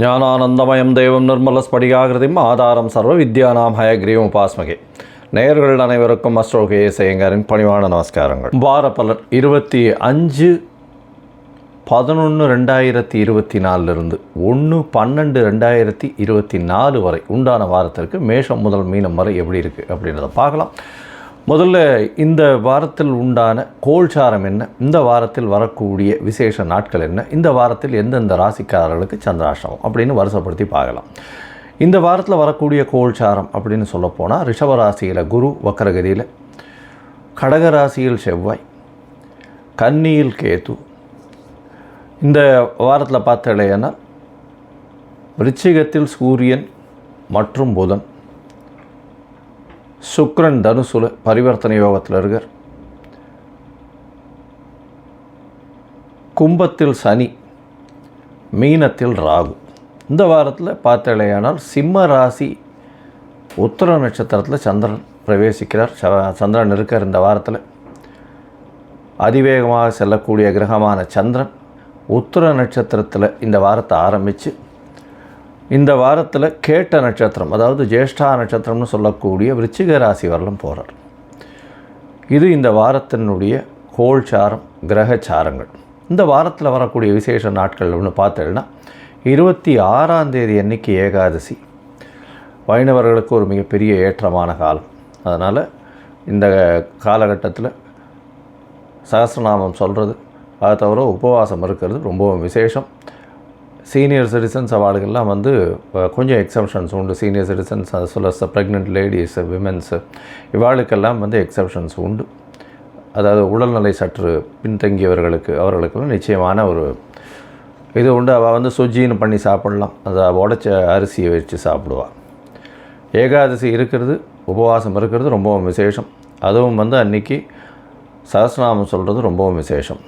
ஞானானந்தமயம் தெய்வம் நிர்மலஸ்படிகாகிருதிம் ஆதாரம் சர்வ வித்யானாம் ஹயக்ரீவம் உபாஸ்மகே. நேயர்கள் அனைவருக்கும் அஸ்ட்ரோகே செய்யங்காரின் பணிவான நமஸ்காரங்கள். வார பலர் இருபத்தி அஞ்சு பதினொன்று ரெண்டாயிரத்தி இருபத்தி நாலுலேருந்து ஒன்று பன்னெண்டு ரெண்டாயிரத்தி இருபத்தி நாலு வரை உண்டான வாரத்திற்கு மேஷம் முதல் மீனம் வரை எப்படி இருக்குது அப்படின்றத பார்க்கலாம். முதல்ல இந்த வாரத்தில் உண்டான கோல்சாரம் என்ன? இந்த வாரத்தில் வரக்கூடிய விசேஷ நாட்கள் என்ன? இந்த வாரத்தில் எந்தெந்த ராசிக்காரர்களுக்கு சந்திராஷ்டமம்? அப்படின்னு வருஷப்படுத்தி பார்க்கலாம். இந்த வாரத்தில் வரக்கூடிய கோல்சாரம் அப்படின்னு சொல்லப்போனால் ரிஷபராசியில் குரு வக்கரகதியில் கடகராசியில் செவ்வாய் கன்னியில் கேது. இந்த வாரத்தில் பார்த்தலைன்னா விருச்சிகத்தில் சூரியன் மற்றும் புதன். சுக்ரன் தனுசுல பரிவர்த்தனை யோகத்தில் இருக்கார். கும்பத்தில் சனி மீனத்தில் ராகு. இந்த வாரத்தில் பார்த்தலையானால் சிம்ம ராசி உத்தர நட்சத்திரத்தில் சந்திரன் பிரவேசிக்கிறார். ச- சந்திரன் இருக்கார் இந்த வாரத்தில். அதிவேகமாக செல்லக்கூடிய கிரகமான சந்திரன் உத்தர நட்சத்திரத்தில் இந்த வாரத்தை ஆரம்பித்து இந்த வாரத்தில் கேட்ட நட்சத்திரம் அதாவது ஜேஷ்டா நட்சத்திரம்னு சொல்லக்கூடிய விருச்சிக ராசி வரலும் போகிறார் இது இந்த வாரத்தினுடைய கோல்சாரம் கிரகச்சாரங்கள் இந்த வாரத்தில் வரக்கூடிய விசேஷ நாட்கள் அப்படின்னு பார்த்தேன்னா இருபத்தி ஆறாம் தேதி அன்னைக்கு ஏகாதசி. வைணவர்களுக்கு ஒரு மிகப்பெரிய ஏற்றமான காலம். அதனால் இந்த காலகட்டத்தில் சகசிரநாமம் சொல்கிறது அதை தவிர உபவாசம் இருக்கிறது ரொம்பவும் விசேஷம். சீனியர் சிட்டிசன்ஸ் அவார்டுகள்லாம் வந்து கொஞ்சம் எக்ஸப்ஷன்ஸ் உண்டு. சீனியர் சிட்டிசன்ஸ் அது சொல்ல ப்ரெக்னென்ட் லேடிஸ் விமென்ஸு இவாளுக்கெல்லாம் வந்து எக்ஸப்ஷன்ஸ் உண்டு. அதாவது உடல்நிலை சற்று பின்தங்கியவர்களுக்கு அவர்களுக்கெல்லாம் நிச்சயமான ஒரு இது உண்டு. அவள் வந்து சுஜின்னு பண்ணி சாப்பிடலாம். அதை உடச்ச அரிசியை வச்சு சாப்பிடுவாள் ஏகாதசி இருக்கிறது உபவாசம் இருக்கிறது ரொம்பவும் விசேஷம். அதுவும் வந்து அன்னைக்கு சஹஸ்ரநாமம் சொல்கிறது ரொம்பவும் விசேஷம்.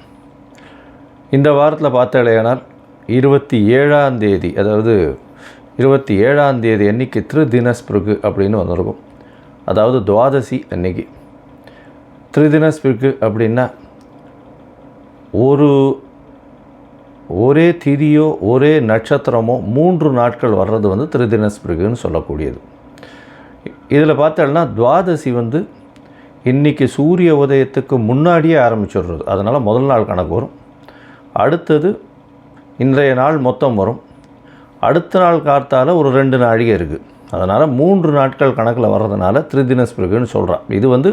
இந்த வாரத்தில் பார்த்தாலேயானால் இருபத்தி ஏழாம் தேதி அதாவது இருபத்தி ஏழாம் தேதி அன்னைக்கு திருதினஸ்பிருகு அப்படின்னு வந்திருக்கும் அதாவது துவாதசி அன்னைக்கு. திருதினஸ்பிருகு அப்படின்னா ஒரு ஒரே திதியோ ஒரே நட்சத்திரமோ மூன்று நாட்கள் வர்றது வந்து திருதினஸ்பிருகுன்னு சொல்லக்கூடியது. இதில் பார்த்தோம்னா துவாதசி வந்து இன்றைக்கி சூரிய உதயத்துக்கு முன்னாடியே ஆரம்பிச்சிடுறது. அதனால் முதல் நாள் கணக்கு வரும். அடுத்தது இன்றைய நாள் மொத்தம் வரும். அடுத்த நாள் காத்தால் ஒரு ரெண்டு நாழிகை இருக்குது அதனால் மூன்று நாட்கள் கணக்கில் வர்றதுனால திருதினஸ்பிருகுன்னு சொல்கிறான் இது வந்து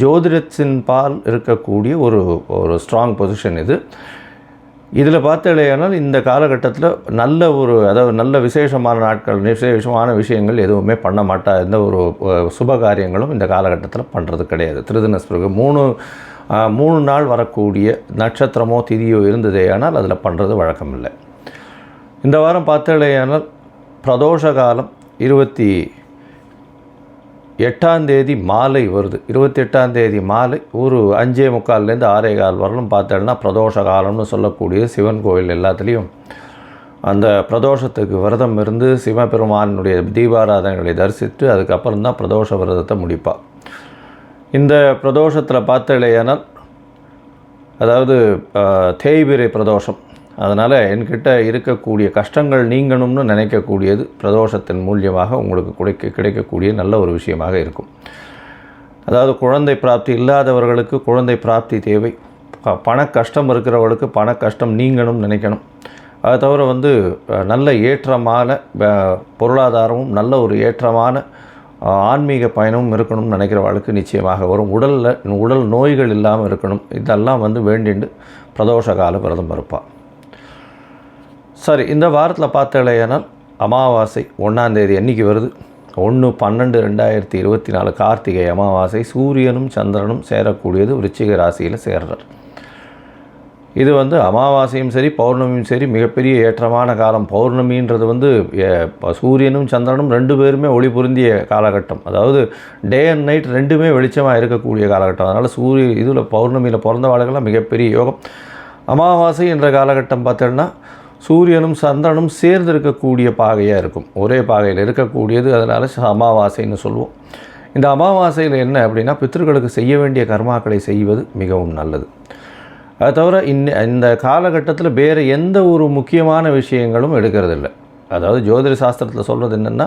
ஜோதிடத்தின் பால் இருக்கக்கூடிய ஒரு ஒரு ஸ்ட்ராங் பொசிஷன் இது. இதில் பார்த்தலையானால் இந்த காலகட்டத்தில் நல்ல ஒரு அதாவது நல்ல விசேஷமான நாட்கள் விசேஷமான விஷயங்கள் எதுவுமே பண்ண மாட்டா. எந்த ஒரு சுப காரியங்களும் இந்த காலகட்டத்தில் பண்ணுறது கிடையாது. திருதினஸ்பிறகு மூணு மூணு நாள் வரக்கூடிய நட்சத்திரமோ திதியோ இருந்ததே ஆனால் அதில் பண்ணுறது வழக்கம் இல்லை இந்த வாரம் பார்த்தலையானால் பிரதோஷ காலம் இருபத்தி எட்டாம் தேதி மாலை வருது. இருபத்தி எட்டாம் தேதி மாலை ஒரு அஞ்சே முக்கால்லேருந்து ஆறே கால் வரலும் பார்த்தோம்னா பிரதோஷ காலம்னு சொல்லக்கூடிய சிவன் கோயில் எல்லாத்துலேயும் அந்த பிரதோஷத்துக்கு விரதம் இருந்து சிவபெருமானுடைய தீபாராதனைகளை தரிசித்து அதுக்கப்புறம் தான் பிரதோஷ விரதத்தை முடிப்பாள் இந்த பிரதோஷத்தில் பார்த்தலையானால் அதாவது தேய்பிரை பிரதோஷம். அதனால் என்கிட்ட இருக்கக்கூடிய கஷ்டங்கள் நீங்கணும்னு நினைக்கக்கூடியது பிரதோஷத்தின் மூலியமாக உங்களுக்கு கிடைக்க கிடைக்கக்கூடிய நல்ல ஒரு விஷயமாக இருக்கும். அதாவது குழந்தை பிராப்தி இல்லாதவர்களுக்கு குழந்தை பிராப்தி தேவை. பண கஷ்டம் இருக்கிறவர்களுக்கு பண கஷ்டம் நீங்கணும்னு நினைக்கணும். அது தவிர வந்து நல்ல ஏற்றமான பொருளாதாரமும் நல்ல ஒரு ஏற்றமான ஆன்மீக பயணமும் இருக்கணும்னு நினைக்கிற நினைக்கிறவர்களுக்கு நிச்சயமாக வரும். உடலில் உடல் நோய்கள் இல்லாமல் இருக்கணும். இதெல்லாம் வந்து வேண்டிண்டு பிரதோஷ கால விரதம் இருப்பாள் சரி இந்த வாரத்தில் பார்த்தலையானால் அமாவாசை ஒன்றாந்தேதி என்றைக்கு வருது. ஒன்று பன்னெண்டு ரெண்டாயிரத்தி இருபத்தி நாலு கார்த்திகை அமாவாசை. சூரியனும் சந்திரனும் சேரக்கூடியது விருச்சிக ராசியில் சேர்றார். இது வந்து அமாவாசையும் சரி பௌர்ணமியும் சரி மிகப்பெரிய ஏற்றமான காலம். பௌர்ணமின்றது வந்து ப- சூரியனும் சந்திரனும் ரெண்டு பேருமே ஒளி பொருந்திய காலகட்டம். அதாவது டே அண்ட் நைட் ரெண்டுமே வெளிச்சமாக இருக்கக்கூடிய காலகட்டம். அதனால் சூரிய இதில் பௌர்ணமியில் பிறந்தவாளுக்கெல்லாம் மிகப்பெரிய யோகம். அமாவாசை என்ற காலகட்டம் பார்த்தோன்னா சூரியனும் சந்திரனும் சேர்ந்து இருக்கக்கூடிய பாகையாக இருக்கும். ஒரே பாகையில் இருக்கக்கூடியது அதனால் அமாவாசைன்னு சொல்லுவோம். இந்த அமாவாசையில் என்ன அப்படின்னா பித்ருக்களுக்கு செய்ய வேண்டிய கர்மாக்களை செய்வது மிகவும் நல்லது. அது தவிர இன்ன இந்த காலகட்டத்தில் வேறு எந்த ஒரு முக்கியமான விஷயங்களும் எடுக்கிறதில்ல. அதாவது ஜோதிட சாஸ்திரத்தில் சொல்கிறது என்னென்னா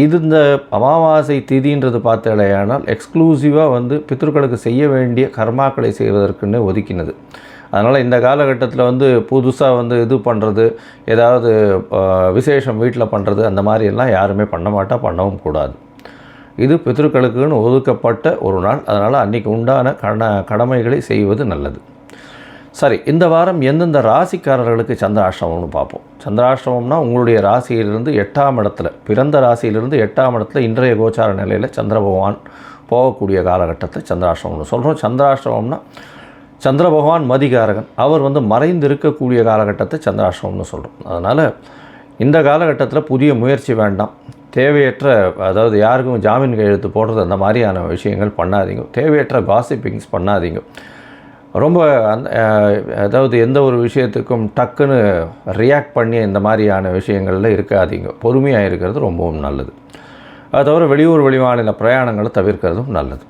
இது இந்த அமாவாசை திதின்றது பார்த்தாலேயானால் எக்ஸ்க்ளூசிவாக வந்து பித்ருக்களுக்கு செய்ய வேண்டிய கர்மாக்களை செய்வதற்குன்னு ஒதுக்கினது. அதனால் இந்த காலகட்டத்தில் வந்து புதுசாக வந்து இது பண்ணுறது ஏதாவது விசேஷம் வீட்டில் பண்ணுறது அந்த மாதிரி எல்லாம் யாருமே பண்ண மாட்டா பண்ணவும் கூடாது. இது பித்ருக்களுக்குன்னு ஒதுக்கப்பட்ட ஒரு நாள். அதனால் அன்றைக்கி உண்டான கட கடமைகளை செய்வது நல்லது. சரி இந்த வாரம் எந்தெந்த ராசிக்காரர்களுக்கு சந்திராஷ்டமம்னு பார்ப்போம். சந்திராஷ்டமம்னா உங்களுடைய ராசியிலிருந்து எட்டாம் இடத்துல பிறந்த ராசியிலிருந்து எட்டாம் இடத்துல இன்றைய கோச்சார நிலையில் சந்திர பகவான் போகக்கூடிய காலகட்டத்தை சந்திராஷ்டமம்னு சொல்கிறோம் சந்திராஷ்டமம்னா சந்திர பகவான் மதிகாரகன் அவர் வந்து மறைந்து இருக்கக்கூடிய காலகட்டத்தை சந்திராஷ்டமம்னு சொல்கிறோம் அதனால் இந்த காலகட்டத்தில் புதிய முயற்சி வேண்டாம். தேவையற்ற அதாவது யாருக்கும் ஜாமீன் கையெழுத்து போடுறது அந்த மாதிரியான விஷயங்கள் பண்ணாதீங்க. தேவையற்ற காசிப்பிங்ஸ் பண்ணாதீங்க. ரொம்ப அந் அதாவது எந்த ஒரு விஷயத்துக்கும் டக்குன்னு ரியாக்ட் பண்ணி இந்த மாதிரியான விஷயங்களில் இருக்காதீங்க. பொறுமையாக இருக்கிறது ரொம்பவும் நல்லது. அது தவிர வெளியூர் வெளிமாநில பிரயாணங்களை தவிர்க்கிறதும் நல்லது.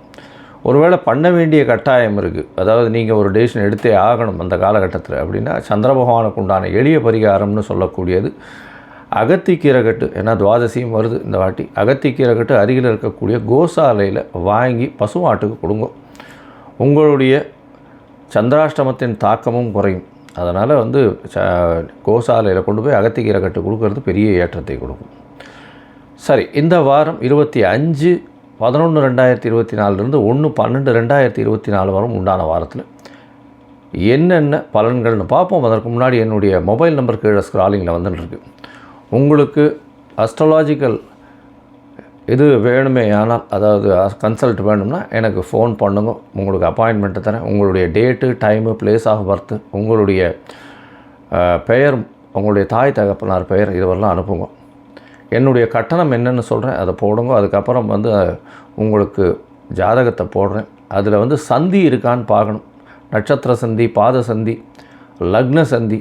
ஒருவேளை பண்ண வேண்டிய கட்டாயம் இருக்குது அதாவது நீங்கள் ஒரு டெசிஷன் எடுத்தே ஆகணும் அந்த காலகட்டத்தில் அப்படின்னா சந்திர பகவானுக்கு உண்டான எளிய பரிகாரம்னு சொல்லக்கூடியது அகத்திக்கீரகட்டு ஏன்னா துவாதசியும் வருது இந்த வாட்டி அகத்திக்கீரகட்டு அருகில் இருக்கக்கூடிய கோசாலையில் வாங்கி பசுமாட்டுக்கு கொடுங்க. உங்களுடைய சந்திராஷ்டமத்தின் தாக்கமும் குறையும். அதனால் வந்து ச கோசாலையில் கொண்டு போய் அகத்திக்கீரை கட்டு கொடுக்கறது பெரிய ஏற்றத்தை கொடுக்கும். சரி இந்த வாரம் இருபத்தி அஞ்சு பதினொன்று ரெண்டாயிரத்தி இருபத்தி நாலுலேருந்து ஒன்று பன்னெண்டு ரெண்டாயிரத்தி இருபத்தி நாலு வாரம் உண்டான வாரத்தில். என்னென்ன பலன்கள்னு பார்ப்போம். அதற்கு முன்னாடி என்னுடைய மொபைல் நம்பர் கீழே ஸ்க்ராலிங்கில் வந்துட்டுருக்கு உங்களுக்கு அஸ்ட்ராலாஜிக்கல் இது வேணுமே ஆனால் அதாவது கன்சல்ட் வேணும்னா எனக்கு ஃபோன் பண்ணுங்க. உங்களுக்கு அப்பாயின்மெண்ட்டு தரேன். உங்களுடைய date time place of birth உங்களுடைய பெயர் உங்களுடைய தாய் தகப்பனார் பெயர் இதுவரெல்லாம் அனுப்புங்க. என்னுடைய கட்டணம் என்னென்னு சொல்கிறேன் அதை போடுங்க. அதுக்கப்புறம் வந்து உங்களுக்கு ஜாதகத்தை போடுறேன். அதில் வந்து சந்தி இருக்கான்னு பார்க்கணும். நட்சத்திர சந்தி பாத சந்தி லக்ன சந்தி.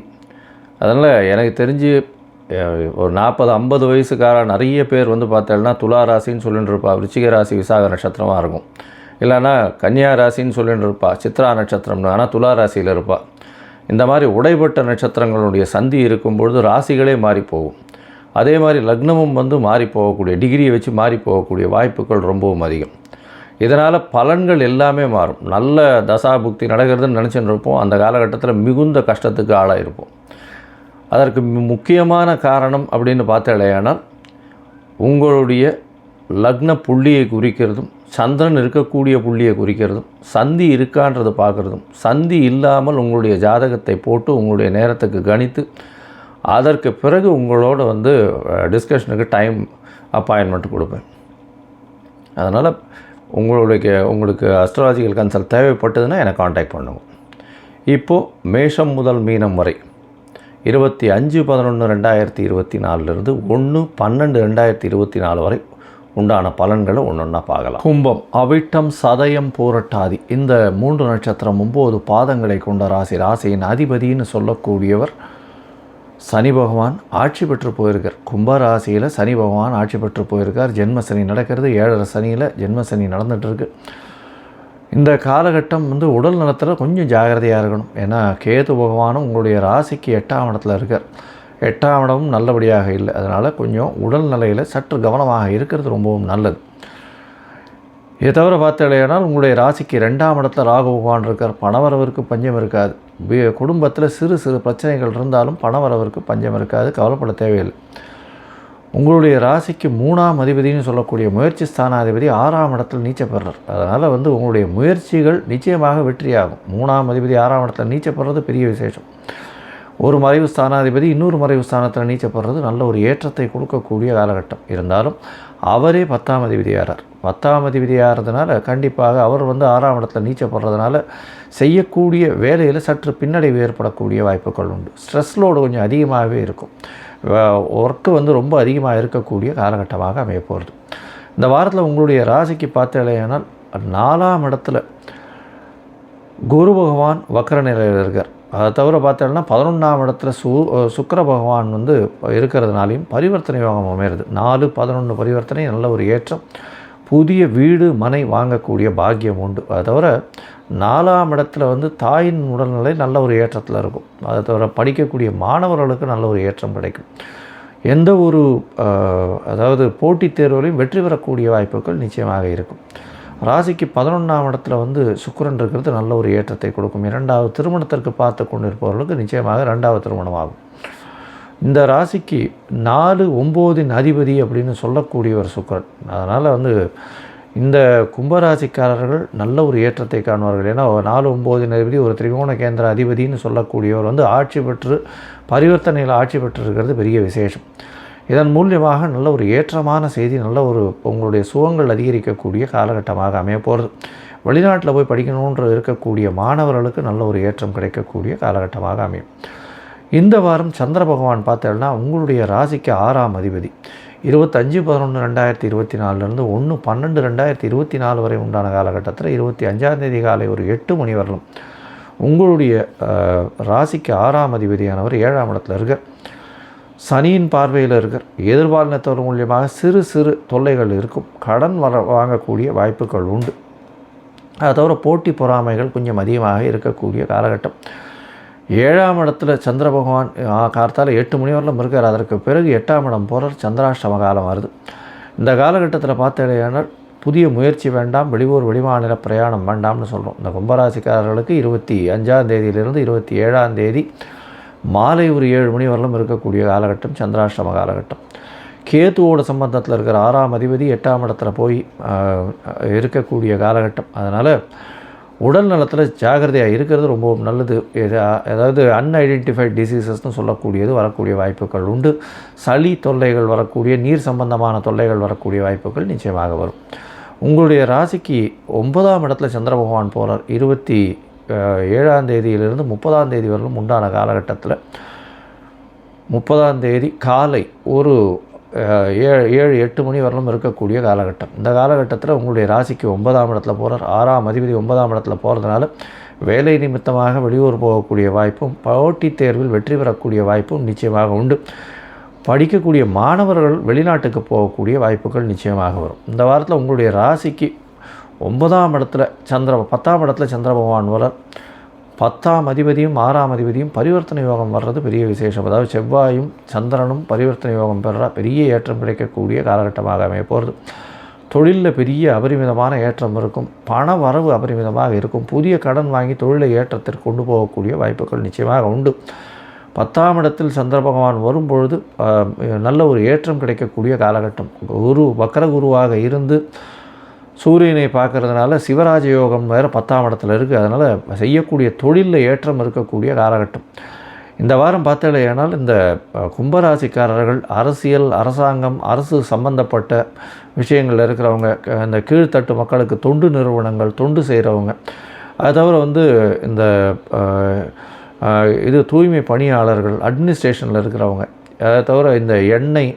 அதனால் எனக்கு தெரிஞ்சு ஒரு நாற்பது ஐம்பது வயசுக்கார நிறைய பேர் வந்து பார்த்தேன்னா துலா ராசின்னு சொல்லிட்டு இருப்பா விருச்சிக ராசி விசாக நட்சத்திரமாக இருக்கும். இல்லைன்னா கன்னியா ராசின்னு சொல்லிட்டு இருப்பா சித்ரா நட்சத்திரம்னு ஆனால் துலா ராசியில் இருப்பா. இந்த மாதிரி உடைப்பட்ட நட்சத்திரங்களுடைய சந்தி இருக்கும்பொழுது ராசிகளே மாறி போகும். அதே மாதிரி லக்னமும் வந்து மாறி போகக்கூடிய டிகிரியை வச்சு மாறி போகக்கூடிய வாய்ப்புகள் ரொம்பவும் அதிகம். இதனால் பலன்கள் எல்லாமே மாறும். நல்ல தசாபுக்தி நடக்கிறதுன்னு நினச்சின்னு இருப்போம். அந்த காலகட்டத்தில் மிகுந்த கஷ்டத்துக்கு ஆளாக இருப்போம் அதற்கு முக்கியமான காரணம் அப்படின்னு பார்த்தாலேயானால் உங்களுடைய லக்ன புள்ளியை குறிக்கிறதும் சந்திரன் இருக்கக்கூடிய புள்ளியை குறிக்கிறதும் சந்தி இருக்கான்றது பார்க்குறதும் சந்தி இல்லாமல் உங்களுடைய ஜாதகத்தை போட்டு உங்களுடைய நேரத்துக்கு கணித்து அதற்கு பிறகு உங்களோட வந்து டிஸ்கஷனுக்கு டைம் அப்பாயின்மெண்ட் கொடுப்பேன். அதனால் உங்களுடைய உங்களுக்கு அஸ்ட்ராலஜிக்கல் கன்சல்ட் தேவைப்பட்டதுன்னா எனக்கு காண்டாக்ட் பண்ணுவோம் இப்போது மேஷம் முதல் மீனம் வரை இருபத்தி அஞ்சு பதினொன்று ரெண்டாயிரத்தி இருபத்தி நாலுலேருந்து ஒன்று பன்னெண்டு ரெண்டாயிரத்தி இருபத்தி நாலு வரை உண்டான பலன்களை ஒன்று ஒன்றா பார்க்கலாம். கும்பம் அவிட்டம் சதயம் பூரட்டாதி. இந்த மூன்று நட்சத்திரம் ஒம்பது பாதங்களை கொண்ட ராசி ராசியின் அதிபதின்னு சொல்லக்கூடியவர் சனி பகவான் ஆட்சி பெற்று போயிருக்கார். கும்ப ராசியில் சனி பகவான் ஆட்சி பெற்று போயிருக்கார். ஜென்ம சனி நடக்கிறது ஏழரை சனியில் ஜென்ம சனி நடந்துகிட்ருக்கு இந்த காலகட்டம் வந்து உடல் நலத்தில் கொஞ்சம் ஜாகிரதையாக இருக்கணும். ஏன்னா கேது பகவானும் உங்களுடைய ராசிக்கு எட்டாம் இடத்துல இருக்கார். எட்டாம் இடமும் நல்லபடியாக இல்லை. அதனால் கொஞ்சம் உடல் நிலையில் சற்று கவனமாக இருக்கிறது ரொம்பவும் நல்லது. இதை தவிர பார்த்தாலேனால் உங்களுடைய ராசிக்கு ரெண்டாம் இடத்துல ராகு பகவான் இருக்கார். பணவரவிற்கு பஞ்சம் இருக்காது. குடும்பத்தில் சிறு சிறு பிரச்சனைகள் இருந்தாலும் பணவரவிற்கு பஞ்சம் இருக்காது. கவலைப்பட தேவையில்லை. உங்களுடைய ராசிக்கு மூணாம் அதிபதினு சொல்லக்கூடிய முயற்சி ஸ்தானாதிபதி ஆறாம் இடத்தில் நீச்ச பெறுறார் அதனால் வந்து உங்களுடைய முயற்சிகள் நிச்சயமாக வெற்றியாகும். மூணாம் அதிபதி ஆறாம் இடத்துல நீச்ச பெறுறது பெரிய விசேஷம். ஒரு மறைவு ஸ்தானாதிபதி இன்னொரு மறைவு ஸ்தானத்தில் நீச்சப்படுறது நல்ல ஒரு ஏற்றத்தை கொடுக்கக்கூடிய காலகட்டம். இருந்தாலும் அவரே பத்தாம் அதிபதியாகிறார் பத்தாம் அதிபதியாகிறதுனால கண்டிப்பாக அவர் வந்து ஆறாம் இடத்துல நீச்சப்படுறதுனால செய்யக்கூடிய வேலையில் சற்று பின்னடைவு ஏற்படக்கூடிய வாய்ப்புகள் உண்டு. ஸ்ட்ரெஸ் லோடு கொஞ்சம் அதிகமாகவே இருக்கும். ஒர்க்கு வந்து ரொம்ப அதிகமாக இருக்கக்கூடிய காலகட்டமாக அமைய போகிறது இந்த வாரத்தில் உங்களுடைய ராசிக்கு பார்த்தாலேயானால் நாலாம் இடத்துல குரு பகவான் வக்கர நிலையில் இருக்கார். அதை தவிர பார்த்தோம்னா பதினொன்றாம் இடத்துல சு சுக்கர பகவான் வந்து இருக்கிறதுனாலையும் பரிவர்த்தனை யோகம் அமையிறது. நாலு பதினொன்று பரிவர்த்தனை நல்ல ஒரு ஏற்றம். புதிய வீடு மனை வாங்கக்கூடிய பாக்கியம் உண்டு. அதை தவிர நாலாம் இடத்துல வந்து தாயின் உடல்நிலை நல்ல ஒரு ஏற்றத்தில் இருக்கும். அதை தவிர படிக்கக்கூடிய மாணவர்களுக்கு நல்ல ஒரு ஏற்றம் கிடைக்கும். எந்த ஒரு அதாவது போட்டித் தேர்வுலையும் வெற்றி பெறக்கூடிய வாய்ப்புகள் நிச்சயமாக இருக்கும். ராசிக்கு பதினொன்றாம் இடத்துல வந்து சுக்கரன் இருக்கிறது நல்ல ஒரு ஏற்றத்தை கொடுக்கும். இரண்டாவது திருமணத்திற்கு பார்த்து கொண்டிருப்பவர்களுக்கு நிச்சயமாக ரெண்டாவது திருமணம் ஆகும். இந்த ராசிக்கு நாலு ஒம்போதின் அதிபதி அப்படின்னு சொல்லக்கூடிய ஒரு சுக்கிரன். அதனால் வந்து இந்த கும்பராசிக்காரர்கள் நல்ல ஒரு ஏற்றத்தை காணுவார்கள். ஏன்னா நாலு ஒம்பது அதிபதி ஒரு திரிகோண கேந்திர அதிபதின்னு சொல்லக்கூடியவர் வந்து ஆட்சி பெற்று பரிவர்த்தனையில் ஆட்சி பெற்றிருக்கிறது பெரிய விசேஷம். இதன் மூலியமாக நல்ல ஒரு ஏற்றமான செய்தி நல்ல ஒரு உங்களுடைய சுகங்கள் அதிகரிக்கக்கூடிய காலகட்டமாக அமைய போகிறது வெளிநாட்டில் போய் படிக்கணுன்ற இருக்கக்கூடிய மாணவர்களுக்கு நல்ல ஒரு ஏற்றம் கிடைக்கக்கூடிய காலகட்டமாக அமையும். இந்த வாரம் சந்திர பகவான் பார்த்தேன்னா உங்களுடைய ராசிக்கு ஆறாம் அதிபதி. இருபத்தஞ்சு பதினொன்று ரெண்டாயிரத்தி இருபத்தி நாலுலேருந்து ஒன்று பன்னெண்டு ரெண்டாயிரத்தி இருபத்தி நாலு வரை உண்டான காலகட்டத்தில் இருபத்தி அஞ்சாந்தேதி காலை ஒரு எட்டு மணி வரலும் உங்களுடைய ராசிக்கு ஆறாம் அதிபதியானவர் ஏழாம் இடத்துல இருக்கார். சனியின் பார்வையில் இருக்கார். எதிர்பாலினத்தவர் மூலியமாக சிறு சிறு தொல்லைகள் இருக்கும். கடன் வர வாங்கக்கூடிய வாய்ப்புகள் உண்டு. அதை தவிர போட்டி பொறாமைகள் கொஞ்சம் அதிகமாக இருக்கக்கூடிய காலகட்டம். ஏழாம் இடத்துல சந்திர பகவான் ஆ, எட்டு மணி வரலும் இருக்கார். அதற்கு பிறகு எட்டாம் இடம் போகிறார் சந்திராஷ்டம காலம் வருது. இந்த காலகட்டத்தில் பார்த்தேனால் புதிய முயற்சி வேண்டாம் வெளியூர் வெளிமாநில பிரயாணம் வேண்டாம்னு சொல்கிறோம் இந்த கும்பராசிக்காரர்களுக்கு இருபத்தி அஞ்சாம் தேதியிலிருந்து இருபத்தி ஏழாம் தேதி மாலை ஒரு ஏழு மணி வரலும் இருக்கக்கூடிய காலகட்டம் சந்திராஷ்டம காலகட்டம். கேத்துவோட சம்பந்தத்தில் இருக்கிற ஆறாம் அதிபதி எட்டாம் இடத்துல போய் இருக்கக்கூடிய காலகட்டம். அதனால் உடல் நலத்தில் ஜாகிரதையாக இருக்கிறது ரொம்ப நல்லது. எதா- அதாவது அன்ஐடென்டிஃபைட் டிசீசஸ்னு சொல்லக்கூடியது வரக்கூடிய வாய்ப்புகள் உண்டு. சளி தொல்லைகள் வரக்கூடிய நீர் சம்பந்தமான தொல்லைகள் வரக்கூடிய வாய்ப்புகள் நிச்சயமாக வரும். உங்களுடைய ராசிக்கு ஒன்பதாம் இடத்துல சந்திர பகவான் போகிறார் இருபத்தி ஏழாம் தேதியிலிருந்து முப்பதாம் தேதி வரலும் உண்டான காலகட்டத்தில். முப்பதாம் தேதி காலை ஒரு ஏழு ஏழு எட்டு மணி வரலும் இருக்கக்கூடிய காலகட்டம். இந்த காலகட்டத்தில் உங்களுடைய ராசிக்கு ஒன்பதாம் இடத்துல போகிறார் ஆறாம் அதிபதி ஒன்பதாம் இடத்துல போகிறதுனால வேலை நிமித்தமாக வெளியூர் போகக்கூடிய வாய்ப்பும் போட்டித் தேர்வில் வெற்றி பெறக்கூடிய வாய்ப்பும் நிச்சயமாக உண்டு. படிக்கக்கூடிய மாணவர்கள் வெளிநாட்டுக்கு போகக்கூடிய வாய்ப்புகள் நிச்சயமாக வரும். இந்த வாரத்தில் உங்களுடைய ராசிக்கு ஒன்பதாம் இடத்துல சந்திர பத்தாம் இடத்துல சந்திர பகவான் வரார் பத்தாம் அதிபதியும் ஆறாம் அதிபதியும் பரிவர்த்தனை யோகம் வர்றது பெரிய விசேஷம். அதாவது செவ்வாயும் சந்திரனும் பரிவர்த்தனை யோகம் பெற பெரிய ஏற்றம் கிடைக்கக்கூடிய காலகட்டமாக அமைய போகிறது தொழிலில் பெரிய அபரிமிதமான ஏற்றம் இருக்கும். பண வரவு அபரிமிதமாக இருக்கும். புதிய கடன் வாங்கி தொழிலை ஏற்றத்திற்கு கொண்டு போகக்கூடிய வாய்ப்புகள் நிச்சயமாக உண்டு. பத்தாம் இடத்தில் சந்திர பகவான் வரும்பொழுது நல்ல ஒரு ஏற்றம் கிடைக்கக்கூடிய காலகட்டம். குரு வக்கர குருவாக இருந்து சூரியனை பார்க்கறதுனால சிவராஜ யோகம் வேறு பத்தாம் இடத்துல இருக்குது அதனால் செய்யக்கூடிய தொழிலில் ஏற்றம் இருக்கக்கூடிய காலகட்டம். இந்த வாரம் பார்த்தேனால் இந்த கும்பராசிக்காரர்கள் அரசியல் அரசாங்கம் அரசு சம்பந்தப்பட்ட விஷயங்களில் இருக்கிறவங்க இந்த கீழ்த்தட்டு மக்களுக்கு தொண்டு நிறுவனங்கள் தொண்டு செய்கிறவங்க அது தவிர வந்து இந்த இது தூய்மை பணியாளர்கள் அட்மினிஸ்ட்ரேஷனில் இருக்கிறவங்க அதை தவிர இந்த எண்ணெய்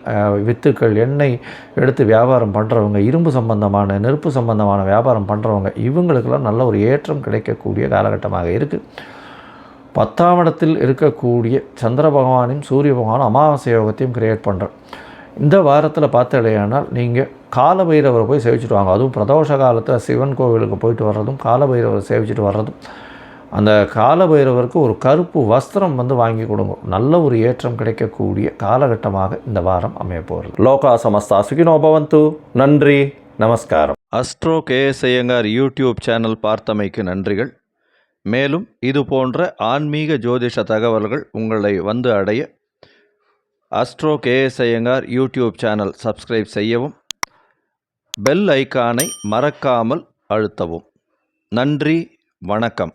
வித்துக்கள் எண்ணெய் எடுத்து வியாபாரம் பண்ணுறவங்க இரும்பு சம்பந்தமான நெருப்பு சம்பந்தமான வியாபாரம் பண்ணுறவங்க இவங்களுக்கெல்லாம் நல்ல ஒரு ஏற்றம் கிடைக்கக்கூடிய காலகட்டமாக இருக்குது பத்தாம் இடத்தில் இருக்கக்கூடிய சந்திர பகவானையும் சூரிய பகவானும் அமாவாசை யோகத்தையும் கிரியேட் பண்ணுறேன் இந்த வாரத்தில் பார்த்தடையானால் நீங்கள் காலபைரவரை போய் சேவிச்சுட்டு வாங்க. அதுவும் பிரதோஷ காலத்தில் சிவன் கோவிலுக்கு போயிட்டு வர்றதும் காலபைரவரை சேவிச்சுட்டு வர்றதும் அந்த காலபைரவருக்கு ஒரு கருப்பு வஸ்திரம் வந்து வாங்கி கொடுங்க. நல்ல ஒரு ஏற்றம் கிடைக்கக்கூடிய காலகட்டமாக இந்த வாரம் அமைய போகிறது. லோகா சமஸ்தா சுகினோ பவந்து. நன்றி நமஸ்காரம். அஸ்ட்ரோ கேஎஸ்ஐயங்கார் யூடியூப் சேனல் பார்த்தமைக்கு நன்றிகள். மேலும் இது போன்ற ஆன்மீக ஜோதிஷ தகவல்கள் உங்களை வந்து அடைய astro K S Iyengar YouTube channel subscribe செய்யவும் பெல் ஐகானை மறக்காமல் அழுத்தவும். நன்றி வணக்கம்.